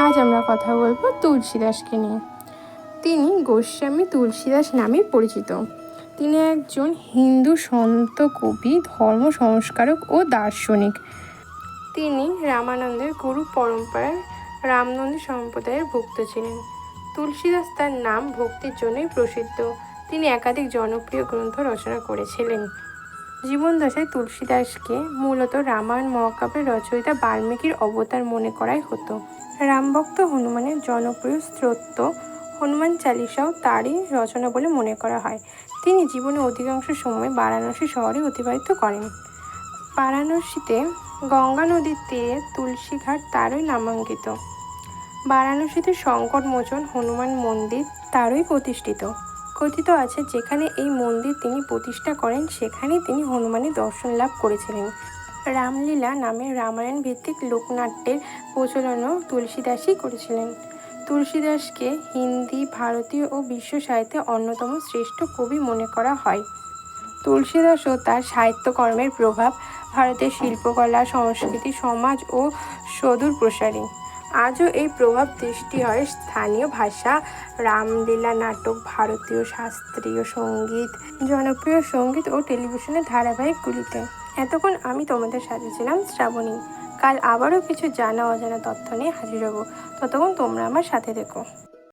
আজ আমরা কথা বলব তুলসীদাসকে নিয়ে। তিনি গোস্বামী তুলসীদাস নামে পরিচিত। তিনি একজন হিন্দু সন্ত কবি, ধর্ম সংস্কারক ও দার্শনিক। তিনি রামানন্দের গুরু পরম্পরার রামনন্দী সম্প্রদায়ের ভক্ত ছিলেন। তুলসীদাস তার নাম ভক্তির জন্যই প্রসিদ্ধ। তিনি একাধিক জনপ্রিয় গ্রন্থ রচনা করেছিলেন। জীবনদশায় তুলসীদাসকে মূলত রামায়ণ মহাকাব্যের রচয়িতা বাল্মীকির অবতার মনে করাই হতো। রামভক্ত হনুমানের জনপ্রিয় স্তোত্র হনুমান চালিসাও তারই রচনা বলে মনে করা হয়। তিনি জীবনে অধিকাংশ সময় বারাণসী শহরে অতিবাহিত করেন। বারাণসীতে গঙ্গা নদীর তীরে তুলসীঘাট তারই নামাঙ্কিত। বারাণসীতে সংকটমোচন হনুমান মন্দির তারই প্রতিষ্ঠিত। কথিত আছে, যেখানে এই মন্দির তিনি প্রতিষ্ঠা করেন, সেখানেই তিনি হনুমানের দর্শন লাভ করেছিলেন। রামলীলা নামে রামায়ণ ভিত্তিক লোকনাট্যের প্রচলনও তুলসীদাসই করেছিলেন। তুলসীদাসকে হিন্দি, ভারতীয় ও বিশ্ব সাহিত্যে অন্যতম শ্রেষ্ঠ কবি মনে করা হয়। তুলসীদাস ও তার সাহিত্যকর্মের প্রভাব ভারতের শিল্পকলা, সংস্কৃতি, সমাজ ও সদূর প্রসারী। আজও এই প্রভাব দৃষ্টি হয় স্থানীয় ভাষা, রামলীলা নাটক, ভারতীয় শাস্ত্রীয় সংগীত, জনপ্রিয় সংগীত ও টেলিভিশনের ধারাবাহিকগুলিতে। এতক্ষণ আমি তোমাদের সাথে ছিলাম শ্রাবণী। কাল আবারও কিছু জানা অজানা তথ্য নিয়ে হাজির হব। ততক্ষণ তোমরা আমার সাথে দেখো